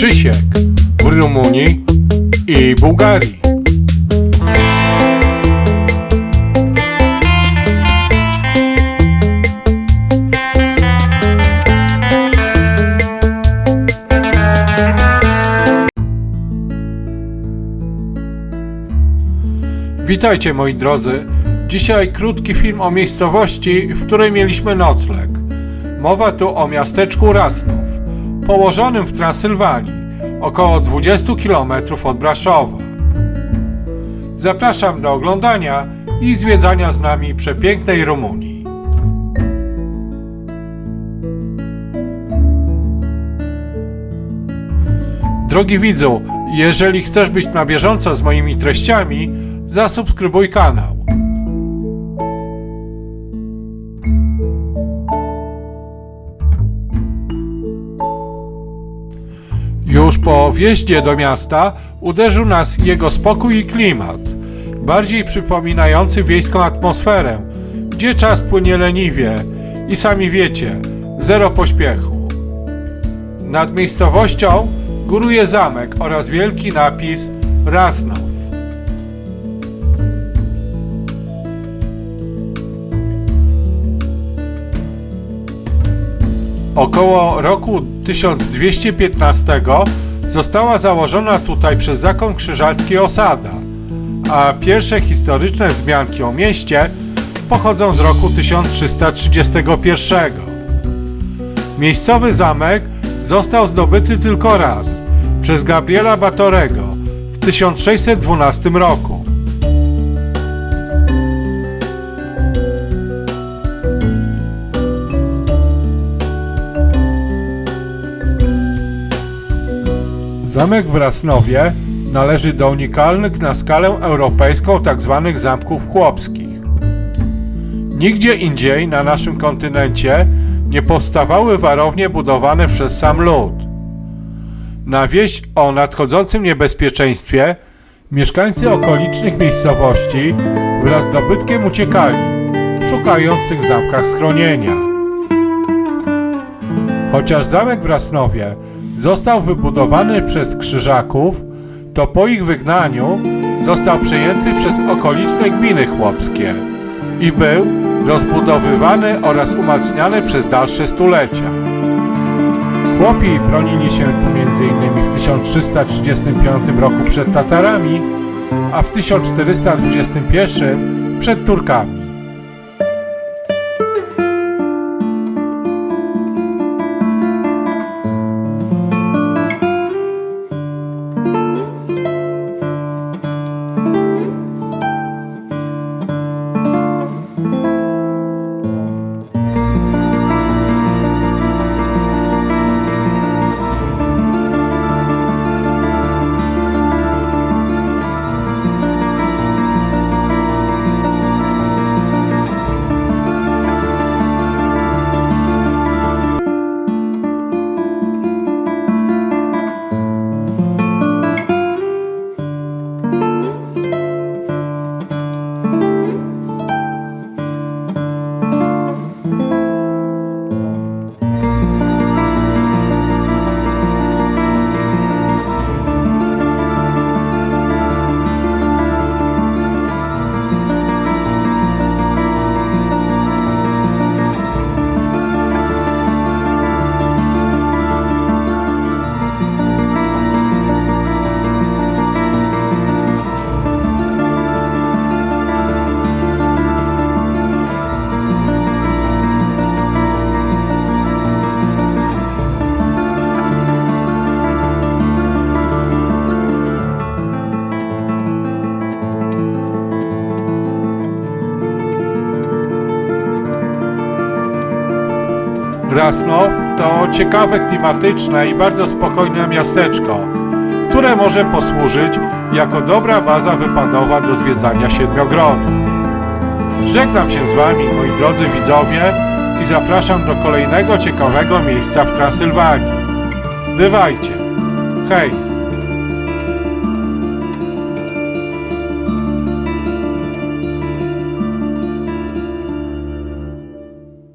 Krzysiek w Rumunii i Bułgarii. Witajcie moi drodzy. Dzisiaj krótki film o miejscowości, w której mieliśmy nocleg. Mowa tu o miasteczku Rasnów, położonym w Transylwanii, około 20 km od Braszowa. Zapraszam do oglądania i zwiedzania z nami przepięknej Rumunii. Drogi widzu, jeżeli chcesz być na bieżąco z moimi treściami, zasubskrybuj kanał. Już po wjeździe do miasta uderzył nas jego spokój i klimat, bardziej przypominający wiejską atmosferę, gdzie czas płynie leniwie i sami wiecie, zero pośpiechu. Nad miejscowością góruje zamek oraz wielki napis Rasnow. Około roku 1215 została założona tutaj przez zakon krzyżacki osada, a pierwsze historyczne wzmianki o mieście pochodzą z roku 1331. Miejscowy zamek został zdobyty tylko raz przez Gabriela Batorego w 1612 roku. Zamek w Rasnowie należy do unikalnych na skalę europejską tzw. zamków chłopskich. Nigdzie indziej na naszym kontynencie nie powstawały warownie budowane przez sam lud. Na wieść o nadchodzącym niebezpieczeństwie mieszkańcy okolicznych miejscowości wraz z dobytkiem uciekali, szukając w tych zamkach schronienia. Chociaż zamek w Rasnowie został wybudowany przez Krzyżaków, to po ich wygnaniu został przejęty przez okoliczne gminy chłopskie i był rozbudowywany oraz umacniany przez dalsze stulecia. Chłopi bronili się tu m.in. w 1335 roku przed Tatarami, a w 1421 przed Turkami. Rasnow to ciekawe klimatyczne i bardzo spokojne miasteczko, które może posłużyć jako dobra baza wypadowa do zwiedzania Siedmiogrodu. Żegnam się z Wami, moi drodzy widzowie, i zapraszam do kolejnego ciekawego miejsca w Transylwanii. Bywajcie! Hej!